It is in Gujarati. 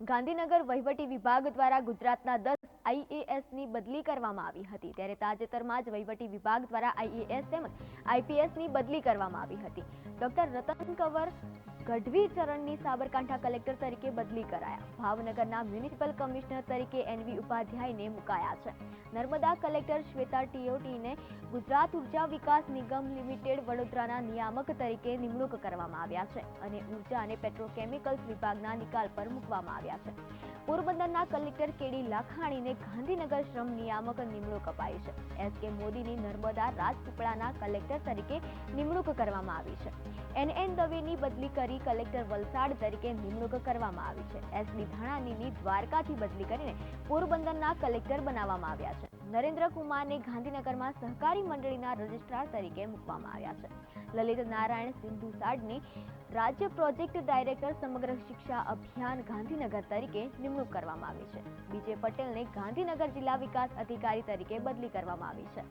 ગાંધીનગર વહીવટી વિભાગ દ્વારા ગુજરાતના દસ આઈએએસની બદલી કરવામાં આવી હતી. ત્યારે તાજેતરમાં જ વહીવટી વિભાગ દ્વારા આઈએએસ તેમજ આઈપીએસની બદલી કરવામાં આવી હતી. ડોક્ટર રતન કંવર ગઢવી ચરણની સાબરકાંઠા કલેક્ટર તરીકે બદલી કરાયા. ભાવનગરના મ્યુનિસિપલ કમિશનર તરીકે એનવી ઉપાધ્યાયને મુકાયા છે. નર્મદા કલેક્ટર શ્વેતા ટીઓટીને ગુજરાત ઊર્જા વિકાસ નિગમ લિમિટેડ વડોદરાના નિયામક તરીકે નિમણૂક કરવામાં આવ્યા છે અને ઊર્જા અને પેટ્રોકેમિકલ્સ વિભાગના નિકાલ પર મૂકવામાં આવ્યા છે. પોરબંદરના કલેક્ટર કેડી લાખાણીને ગાંધીનગર શ્રમ નિયામક નિમણૂક અપાઈ છે. એસ કે મોદીની નર્મદા રાજપીપળાના કલેક્ટર તરીકે નિમણૂક કરવામાં આવી છે. એન એન દવેની બદલી કરી કલેક્ટર વલસાડ તરીકે નિમણૂક કરવામાં આવી છે. એસ ધાણાનીની દ્વારકાથી બદલી કરીને પોરબંદરના કલેક્ટર બનાવવામાં આવ્યા છે. નરેન્દ્ર કુમારને ગાંધીનગરમાં સહકારી મંડળીના રજિસ્ટ્રાર તરીકે મૂકવામાં આવ્યા છે. લલિત નારાયણ સિંધુ સાડની રાજ્ય પ્રોજેક્ટ ડાયરેક્ટર સમગ્ર શિક્ષા અભિયાન ગાંધીનગર તરીકે નિમણૂક કરવામાં આવી છે. બીજે પટેલને ગાંધીનગર જિલ્લા વિકાસ અધિકારી તરીકે બદલી કરવામાં આવી છે.